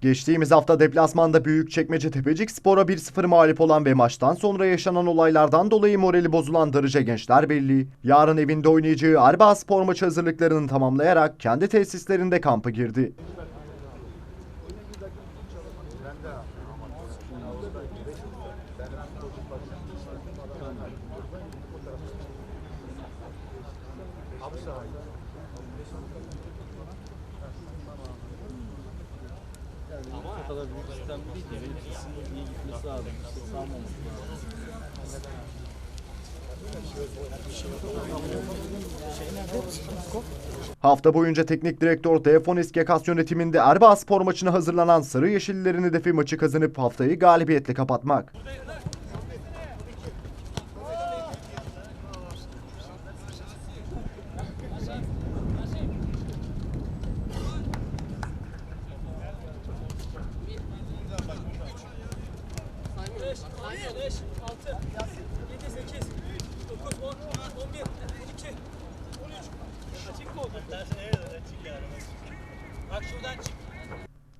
Geçtiğimiz hafta deplasmanda Büyükçekmece Tepecik Spor'a 1-0 mağlup olan ve maçtan sonra yaşanan olaylardan dolayı morali bozulan Darıca Gençler Birliği, yarın evinde oynayacağı Erbaa Spor maçı hazırlıklarını tamamlayarak kendi tesislerinde kampa girdi. O kadar büyük sistem değil ki. Benimkisinin iyi gitmesi lazım. İşte sağmaması lazım. Hafta boyunca teknik direktör Tefon İskekas yönetiminde Erbaa Spor maçına hazırlanan Sarı Yeşillilerin hedefi maçı kazanıp haftayı galibiyetle kapatmak.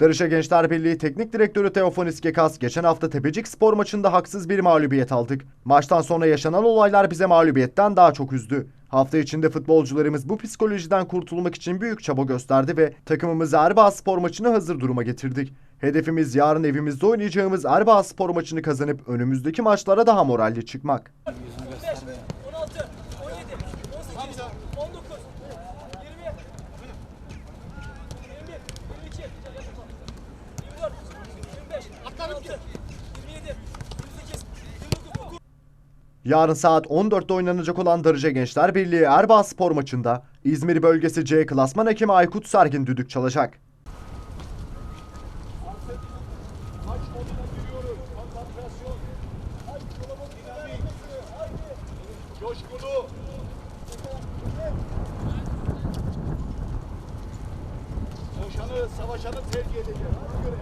Darıca Gençler Birliği Teknik Direktörü Teofan İskekas geçen hafta Tepecik Spor maçında haksız bir mağlubiyet aldık. Maçtan sonra yaşanan olaylar bize mağlubiyetten daha çok üzdü. Hafta içinde futbolcularımız bu psikolojiden kurtulmak için büyük çaba gösterdi ve takımımızı Erbaa Spor maçına hazır duruma getirdik. Hedefimiz yarın evimizde oynayacağımız Erbaa Spor maçını kazanıp önümüzdeki maçlara daha moralli çıkmak. 15, 16, 17, 18, 19, 20, 21, 22, 24, 25, 26, Yarın saat 14'te oynanacak olan Darıca Gençler Birliği Erbaa Spor maçında İzmir bölgesi C klasman hakemi Aykut Sergin düdük çalacak. Savaşanı. Ona göre.